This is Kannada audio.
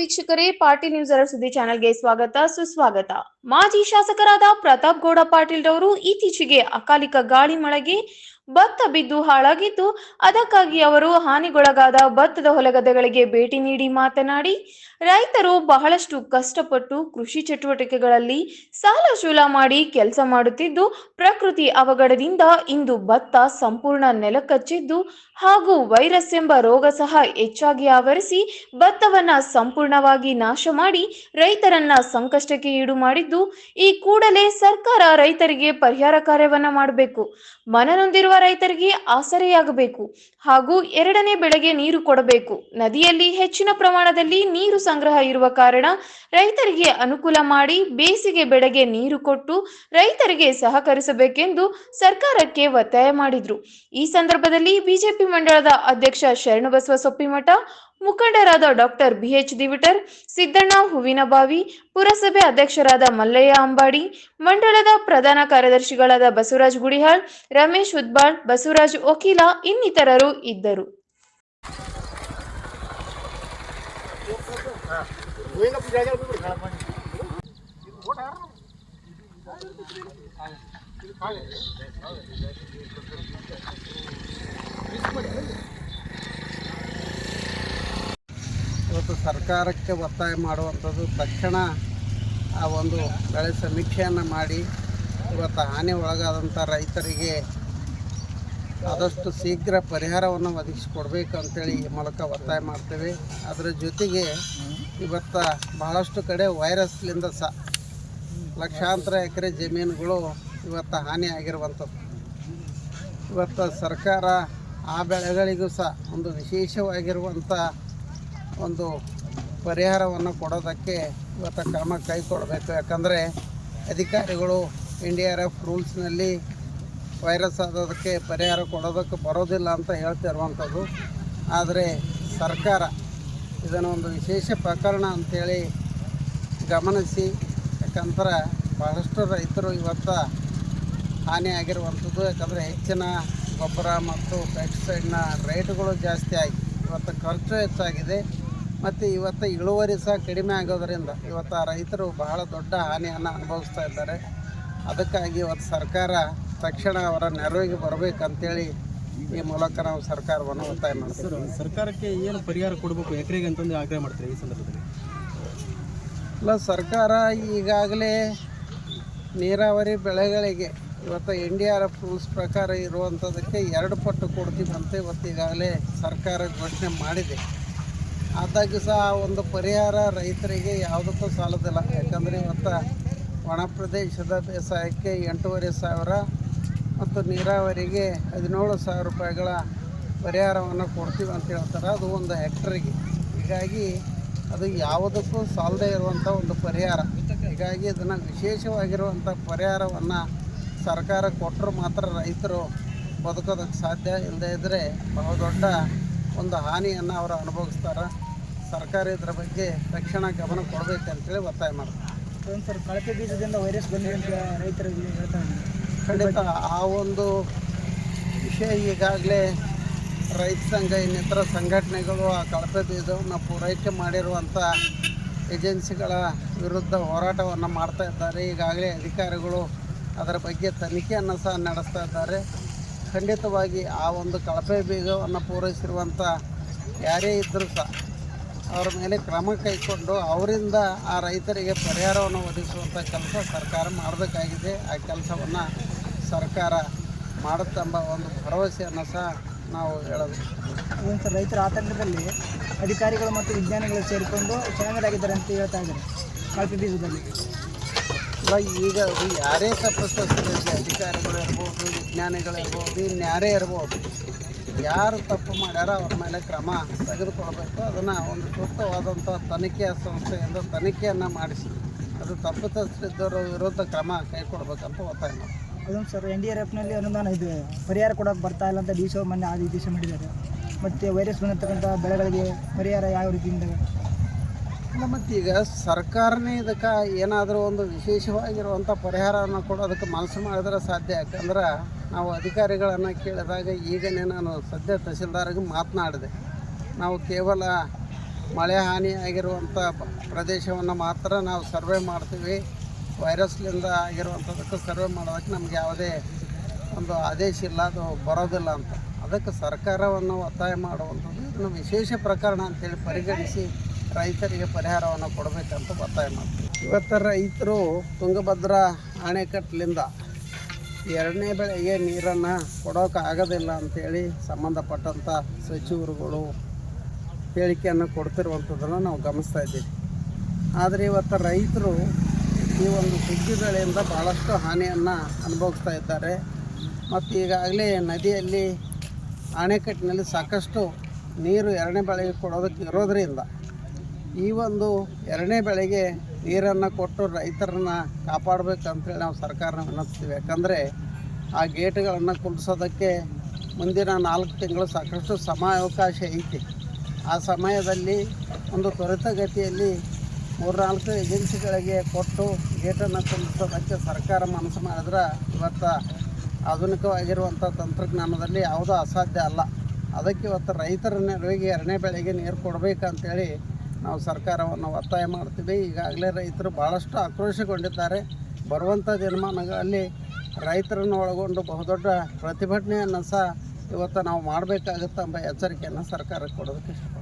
ವೀಕ್ಷಕರೇ ಪಾರ್ಟಿ ನ್ಯೂಸ್ ಅರ ಸುದ್ದಿ ಚಾನೆಲ್ಗೆ ಸ್ವಾಗತ ಸುಸ್ವಾಗತ ಮಾಜಿ ಶಾಸಕರಾದ ಪ್ರತಾಪ್ ಗೌಡ ಪಾಟೀಲ್ ರವರು ಇತ್ತೀಚೆಗೆ ಅಕಾಲಿಕ ಗಾಳಿ ಮಳೆಗೆ ಭತ್ತ ಬಿದ್ದು ಹಾಳಾಗಿದ್ದು, ಅದಕ್ಕಾಗಿ ಅವರು ಹಾನಿಗೊಳಗಾದ ಭತ್ತದ ಹೊಲಗದ್ದೆಗಳಿಗೆ ಭೇಟಿ ನೀಡಿ ಮಾತನಾಡಿ, ರೈತರು ಬಹಳಷ್ಟು ಕಷ್ಟಪಟ್ಟು ಕೃಷಿ ಚಟುವಟಿಕೆಗಳಲ್ಲಿ ಸಾಲ ಶೂಲ ಮಾಡಿ ಕೆಲಸ ಮಾಡುತ್ತಿದ್ದು, ಪ್ರಕೃತಿ ಅವಘಡದಿಂದ ಇಂದು ಭತ್ತ ಸಂಪೂರ್ಣ ನೆಲಕಚ್ಚಿದ್ದು ಹಾಗೂ ವೈರಸ್ ಎಂಬ ರೋಗ ಸಹ ಹೆಚ್ಚಾಗಿ ಆವರಿಸಿ ಭತ್ತವನ್ನ ಸಂಪೂರ್ಣವಾಗಿ ನಾಶ ಮಾಡಿ ರೈತರನ್ನ ಸಂಕಷ್ಟಕ್ಕೆ ಈಡು ಮಾಡಿದ್ದು ಈ ಕೂಡಲೇ ಸರ್ಕಾರ ರೈತರಿಗೆ ಪರಿಹಾರ ಕಾರ್ಯವನ್ನ ಮಾಡಬೇಕು. ಮನನೊಂದಿರುವ ರೈತರಿಗೆ ಆಸರೆಯಾಗಬೇಕು. ಹಾಗೂ ಎರಡನೇ ಬೆಳೆಗೆ ನೀರು ಕೊಡಬೇಕು. ನದಿಯಲ್ಲಿ ಹೆಚ್ಚಿನ ಪ್ರಮಾಣದಲ್ಲಿ ನೀರು ಸಂಗ್ರಹ ಇರುವ ಕಾರಣ ರೈತರಿಗೆ ಅನುಕೂಲ ಮಾಡಿ ಬೇಸಿಗೆ ಬೆಳೆಗೆ ನೀರು ಕೊಟ್ಟು ರೈತರಿಗೆ ಸಹಕರಿಸಬೇಕೆಂದು ಸರ್ಕಾರಕ್ಕೆ ಒತ್ತಾಯ ಮಾಡಿದ್ರು. ಈ ಸಂದರ್ಭದಲ್ಲಿ ಬಿಜೆಪಿ ಮಂಡಳದ ಅಧ್ಯಕ್ಷ ಶರಣಬಸವ ಸೊಪ್ಪಿಮಠ ಮುಖಂಡರಾದ doctor B H Divitar, Siddanna Hoovinabavi, ಪುರಸಭೆ ಅಧ್ಯಕ್ಷರಾದ ಮಲ್ಲಯ್ಯ ಅಂಬಾಡಿ, ಮಂಡಳದ ಪ್ರಧಾನ ಕಾರ್ಯದರ್ಶಿಗಳಾದ ಬಸವರಾಜ್ ಗುಡಿಹಾಳ್, ರಮೇಶ್ ಉದ್ಬಾಳ್, ಬಸವರಾಜ್ ವಕೀಲ ಇನ್ನಿತರರು ಇದ್ದರು ಇವತ್ತು ಸರ್ಕಾರಕ್ಕೆ ಒತ್ತಾಯ ಮಾಡುವಂಥದ್ದು ತಕ್ಷಣ ಆ ಒಂದು ಬೆಳೆ ಸಮೀಕ್ಷೆಯನ್ನು ಮಾಡಿ, ಇವತ್ತು ಹಾನಿ ಒಳಗಾದಂಥ ರೈತರಿಗೆ ಆದಷ್ಟು ಶೀಘ್ರ ಪರಿಹಾರವನ್ನು ಒದಗಿಸಿಕೊಡ್ಬೇಕು ಅಂತೇಳಿ ಈ ಮೂಲಕ ಒತ್ತಾಯ ಮಾಡ್ತೇವೆ. ಅದರ ಜೊತೆಗೆ ಇವತ್ತು ಬಹಳಷ್ಟು ಕಡೆ ವೈರಸ್ಲಿಂದ ಸಹ ಲಕ್ಷಾಂತರ ಎಕರೆ ಜಮೀನುಗಳು ಇವತ್ತು ಹಾನಿ ಆಗಿರುವಂಥದ್ದು. ಇವತ್ತು ಸರ್ಕಾರ ಆ ಬೆಳೆಗಳಿಗೂ ಸಹ ಒಂದು ವಿಶೇಷವಾಗಿರುವಂಥ ಒಂದು ಪರಿಹಾರವನ್ನು ಕೊಡೋದಕ್ಕೆ ಇವತ್ತು ಕ್ರಮ ಕೈಗೊಳ್ಳಬೇಕು ಯಾಕಂದರೆ ಅಧಿಕಾರಿಗಳು, ಎನ್ ಡಿ ಆರ್ ಎಫ್ ರೂಲ್ಸ್ನಲ್ಲಿ ವೈರಸ್ ಆದೋದಕ್ಕೆ ಪರಿಹಾರ ಕೊಡೋದಕ್ಕೆ ಬರೋದಿಲ್ಲ ಅಂತ ಹೇಳ್ತಿರುವಂಥದ್ದು ಆದರೆ ಸರ್ಕಾರ ಇದನ್ನು ಒಂದು ವಿಶೇಷ ಪ್ರಕರಣ ಅಂಥೇಳಿ ಗಮನಿಸಿ. ಯಾಕಂದ್ರೆ ಭಾಳಷ್ಟು ರೈತರು ಇವತ್ತು ಹಾನಿಯಾಗಿರುವಂಥದ್ದು. ಯಾಕಂದರೆ ಹೆಚ್ಚಿನ ಗೊಬ್ಬರ ಮತ್ತು ಪೆಸ್ಟಿಸೈಡ್ನ ರೇಟ್ಗಳು ಜಾಸ್ತಿ ಆಗಿ ಇವತ್ತು ಖರ್ಚು ಹೆಚ್ಚಾಗಿದೆ. ಮತ್ತು ಇವತ್ತು ಇಳುವರಿ ಸಹ ಕಡಿಮೆ ಆಗೋದರಿಂದ ಇವತ್ತು ಆ ರೈತರು ಬಹಳ ದೊಡ್ಡ ಹಾನಿಯನ್ನು ಅನುಭವಿಸ್ತಾ ಇದ್ದಾರೆ. ಅದಕ್ಕಾಗಿ ಇವತ್ತು ಸರ್ಕಾರ ತಕ್ಷಣ ಅವರ ನೆರವಿಗೆ ಬರಬೇಕಂತೇಳಿ ಈ ಮೂಲಕ ನಾವು ಸರ್ಕಾರವನ್ನು ಒತ್ತಾಯ ಮಾಡ್ತೀವಿ ಸರ್ಕಾರಕ್ಕೆ ಏನು ಪರಿಹಾರ ಕೊಡಬೇಕು? ಎಕರೆಗೆ ಅಂತಂದು ಆಗ್ರಹ ಮಾಡ್ತಾರೆ ಈ ಸಂದರ್ಭದಲ್ಲಿ? ಅಲ್ಲ ಸರ್ಕಾರ ಈಗಾಗಲೇ ನೀರಾವರಿ ಬೆಳೆಗಳಿಗೆ ಇವತ್ತು N D R F rules ಪ್ರಕಾರ ಇರುವಂಥದ್ದಕ್ಕೆ ಎರಡು ಪಟ್ಟು ಕೊಡ್ತೀವಿ ಅಂತ ಇವತ್ತು ಈಗಾಗಲೇ ಸರ್ಕಾರ ಘೋಷಣೆ ಮಾಡಿದೆ. ಆದಾಗ್ಯೂ ಸಹ ಒಂದು ಪರಿಹಾರ ರೈತರಿಗೆ ಯಾವುದಕ್ಕೂ ಸಾಲದಿಲ್ಲ. ಯಾಕಂದರೆ ಇವತ್ತು ಒಣ ಪ್ರದೇಶದ ಬೇಸಾಯಕ್ಕೆ ಎಂಟೂವರೆ ಸಾವಿರ ಮತ್ತು ನೀರಾವರಿಗೆ ಹದಿನೇಳು ಸಾವಿರ ರೂಪಾಯಿಗಳ ಪರಿಹಾರವನ್ನು ಕೊಡ್ತೀವಿ ಅಂತ ಹೇಳ್ತಾರೆ. ಅದು ಒಂದು ಹೆಕ್ಟರಿಗೆ. ಹೀಗಾಗಿ ಅದು ಯಾವುದಕ್ಕೂ ಸಾಲದೆ ಇರುವಂಥ ಒಂದು ಪರಿಹಾರ. ಹೀಗಾಗಿ ಇದನ್ನು ವಿಶೇಷವಾಗಿರುವಂಥ ಪರಿಹಾರವನ್ನು ಸರ್ಕಾರ ಕೊಟ್ಟರು ಮಾತ್ರ ರೈತರು ಬದುಕೋದಕ್ಕೆ ಸಾಧ್ಯ. ಇಲ್ಲದೇ ಇದ್ದರೆ ಬಹು ದೊಡ್ಡ ಒಂದು ಹಾನಿಯನ್ನು ಅವರು ಅನುಭವಿಸ್ತಾರೆ. ಸರ್ಕಾರ ಇದರ ಬಗ್ಗೆ ತಕ್ಷಣ ಗಮನ ಕೊಡಬೇಕಂತೇಳಿ ಒತ್ತಾಯ ಮಾಡ್ತಾರೆ. ಒಂದು ಸರ್ ಕಳಪೆ ಬೀಜದಿಂದ ವೈರಸ್ ಬಂದಿದೆ ಅಂತ ರೈತರಿಗೆ ಹೇಳ್ತಾ ಖಂಡಿತ ಆ ಒಂದು ವಿಷಯ ಈಗಾಗಲೇ ರೈತ ಸಂಘ ಇನ್ನಿತರ ಸಂಘಟನೆಗಳು ಆ ಕಳಪೆ ಬೀಜವನ್ನು ಪೂರೈಕೆ ಮಾಡಿರುವಂಥ ಏಜೆನ್ಸಿಗಳ ವಿರುದ್ಧ ಹೋರಾಟವನ್ನು ಮಾಡ್ತಾ ಇದ್ದಾರೆ. ಈಗಾಗಲೇ ಅಧಿಕಾರಿಗಳು ಅದರ ಬಗ್ಗೆ ತನಿಖೆಯನ್ನು ಸಹ ನಡೆಸ್ತಾ ಇದ್ದಾರೆ. ಖಂಡಿತವಾಗಿ ಆ ಒಂದು ಕಳಪೆ ಬೀಜವನ್ನು ಪೂರೈಸಿರುವಂಥ ಯಾರೇ ಇದ್ದರೂ ಸಹ ಅವರ ಮೇಲೆ ಕ್ರಮ ಕೈಗೊಂಡು ಅವರಿಂದ ಆ ರೈತರಿಗೆ ಪರಿಹಾರವನ್ನು ಒದಗಿಸುವಂಥ ಕೆಲಸ ಸರ್ಕಾರ ಮಾಡಬೇಕಾಗಿದೆ. ಆ ಕೆಲಸವನ್ನು ಸರ್ಕಾರ ಮಾಡುತ್ತೆಂಬ ಒಂದು ಭರವಸೆಯನ್ನು ಸಹ ನಾವು ಸರ್ ರೈತರ ಆತಂಕದಲ್ಲಿ ಅಧಿಕಾರಿಗಳು ಮತ್ತು ವಿಜ್ಞಾನಿಗಳು ಸೇರಿಕೊಂಡು ಚೆನ್ನಾಗಿದ್ದಾರೆ ಅಂತ ಹೇಳ್ತಾ ಇದ್ದಾರೆ. ಕಳಪೆ ಬೀಜದಲ್ಲಿ. ಇಲ್ಲ ಈಗ ಯಾರೇ ತಪ್ಪಿಸ್ತಾರೆ ಅಧಿಕಾರಿಗಳು ಇರ್ಬೋದು ವಿಜ್ಞಾನಿಗಳು ಇರ್ಬೋದು ಇನ್ಯಾರೇ ಇರ್ಬೋದು, ಯಾರು ತಪ್ಪು ಮಾಡ್ಯಾರ ಅವ್ರ ಮೇಲೆ ಕ್ರಮ ತೆಗೆದುಕೊಳ್ಬೇಕು. ಅದನ್ನು ಒಂದು ಸೂಕ್ತವಾದಂಥ ತನಿಖೆಯ ಸಂಸ್ಥೆಯಿಂದ ತನಿಖೆಯನ್ನು ಮಾಡಿಸಿ, ಅದು ತಪ್ಪಿತಸ್ಥರಿದ್ದವರ ವಿರುದ್ಧ ಕ್ರಮ ಕೈಗೊಳ್ಬೇಕಂತ ಒತ್ತಾಯ ಅದೊಂದು ಸರ್, ಎನ್ ಡಿ ಆರ್ ಎಫ್ನಲ್ಲಿ ಅನುದಾನ ಇದು. ಪರಿಹಾರ ಕೊಡೋಕೆ ಬರ್ತಾ ಇಲ್ಲ ಅಂತ ಡಿ ಸಿ ಮೊನ್ನೆ ಆದೇಶ ಮಾಡಿದ್ದಾರೆ. ಮತ್ತು ವೈರಸ್ ಬಂದಿರ್ತಕ್ಕಂಥ ಬೆಳೆಗಳಿಗೆ ಪರಿಹಾರ ಯಾವ ರೀತಿಯಿಂದ ಇಲ್ಲ ಮತ್ತು ಈಗ ಸರ್ಕಾರನೇ ಇದಕ್ಕೆ ಏನಾದರೂ ಒಂದು ವಿಶೇಷವಾಗಿರುವಂಥ ಪರಿಹಾರವನ್ನು ಕೊಡೋದಕ್ಕೆ ಮನಸ್ಸು ಮಾಡಿದ್ರೆ ಸಾಧ್ಯ. ಯಾಕಂದ್ರೆ ನಾವು ಅಧಿಕಾರಿಗಳನ್ನು ಕೇಳಿದಾಗ ಈಗನೇ ನಾನು ಸದ್ಯ ತಹಸೀಲ್ದಾರಿಗೆ ಮಾತನಾಡಿದೆ. ನಾವು ಕೇವಲ ಮಳೆ ಹಾನಿ ಆಗಿರುವಂಥ ಪ್ರದೇಶವನ್ನು ಮಾತ್ರ ನಾವು ಸರ್ವೆ ಮಾಡ್ತೀವಿ. ವೈರಸ್ಲಿಂದ ಆಗಿರುವಂಥದ್ದಕ್ಕೆ ಸರ್ವೆ ಮಾಡೋದಕ್ಕೆ ನಮ್ಗೆ ಯಾವುದೇ ಒಂದು ಆದೇಶ ಇಲ್ಲ, ಅದು ಬರೋದಿಲ್ಲ ಅಂತ. ಅದಕ್ಕೆ ಸರ್ಕಾರವನ್ನು ಒತ್ತಾಯ ಮಾಡುವಂಥದ್ದು ಇದನ್ನು ವಿಶೇಷ ಪ್ರಕರಣ ಅಂತೇಳಿ ಪರಿಗಣಿಸಿ ರೈತರಿಗೆ ಪರಿಹಾರವನ್ನು ಕೊಡಬೇಕಂತ ಒತ್ತಾಯ ಮಾಡ್ತೀವಿ. ಇವತ್ತು ರೈತರು ತುಂಗಭದ್ರಾ ಅಣೆಕಟ್ಟಲಿಂದ ಎರಡನೇ ಬೆಳೆಗೆ ನೀರನ್ನು ಕೊಡೋಕೆ ಆಗೋದಿಲ್ಲ ಅಂತೇಳಿ ಸಂಬಂಧಪಟ್ಟಂಥ ಸಚಿವರುಗಳು ಹೇಳಿಕೆಯನ್ನು ಕೊಡ್ತಿರುವಂಥದ್ದನ್ನು ನಾವು ಗಮನಿಸ್ತಾ ಇದ್ದೀವಿ. ಆದರೆ ಇವತ್ತು ರೈತರು ಈ ಒಂದು ಸುಗ್ಗಿ ಬೆಳೆಯಿಂದ ಭಾಳಷ್ಟು ಹಾನಿಯನ್ನು ಅನುಭವಿಸ್ತಾ ಇದ್ದಾರೆ. ಮತ್ತು ಈಗಾಗಲೇ ನದಿಯಲ್ಲಿ ಅಣೆಕಟ್ಟಿನಲ್ಲಿ ಸಾಕಷ್ಟು ನೀರು ಎರಡನೇ ಬೆಳೆಗೆ ಕೊಡೋದಕ್ಕೆ ಇರೋದರಿಂದ ಈ ಒಂದು ಎರಡನೇ ಬೆಳೆಗೆ ನೀರನ್ನು ಕೊಟ್ಟು ರೈತರನ್ನ ಕಾಪಾಡಬೇಕಂತೇಳಿ ನಾವು ಸರ್ಕಾರನ ವಿನಂತಿಸ್ತೀವಿ. ಯಾಕಂದರೆ ಆ ಗೇಟ್ಗಳನ್ನು ಕುಂಡಿಸೋದಕ್ಕೆ ಮುಂದಿನ ನಾಲ್ಕು ತಿಂಗಳು ಸಾಕಷ್ಟು ಸಮಯಾವಕಾಶ ಐತಿ. ಆ ಸಮಯದಲ್ಲಿ ಒಂದು ತ್ವರಿತಗತಿಯಲ್ಲಿ ಮೂರ್ನಾಲ್ಕು ಏಜೆನ್ಸಿಗಳಿಗೆ ಕೊಟ್ಟು ಗೇಟನ್ನು ಕುಲ್ಸೋದಕ್ಕೆ ಸರ್ಕಾರ ಮನಸ್ಸು ಮಾಡಿದ್ರೆ ಇವತ್ತು ಆಧುನಿಕವಾಗಿರುವಂಥ ತಂತ್ರಜ್ಞಾನದಲ್ಲಿ ಯಾವುದೂ ಅಸಾಧ್ಯ ಅಲ್ಲ. ಅದಕ್ಕೆ ಇವತ್ತು ರೈತರ ನೆರವಿಗೆ ಎರಡನೇ ಬೆಳೆಗೆ ನೀರು ಕೊಡಬೇಕಂತೇಳಿ ನಾವು ಸರ್ಕಾರವನ್ನು ಒತ್ತಾಯ ಮಾಡ್ತೀವಿ. ಈಗಾಗಲೇ ರೈತರು ಭಾಳಷ್ಟು ಆಕ್ರೋಶಗೊಂಡಿದ್ದಾರೆ. ಬರುವಂಥ ದಿನಮಾನಗಳಲ್ಲಿ ರೈತರನ್ನು ಒಳಗೊಂಡು ಬಹುದೊಡ್ಡ ಪ್ರತಿಭಟನೆಯನ್ನು ಸಹ ಇವತ್ತು ನಾವು ಮಾಡಬೇಕಾಗುತ್ತೆ ಎಂಬ ಎಚ್ಚರಿಕೆಯನ್ನು ಸರ್ಕಾರಕ್ಕೆ ಕೊಡೋದಕ್ಕೆ ಇಷ್ಟಪಡ್ತೀನಿ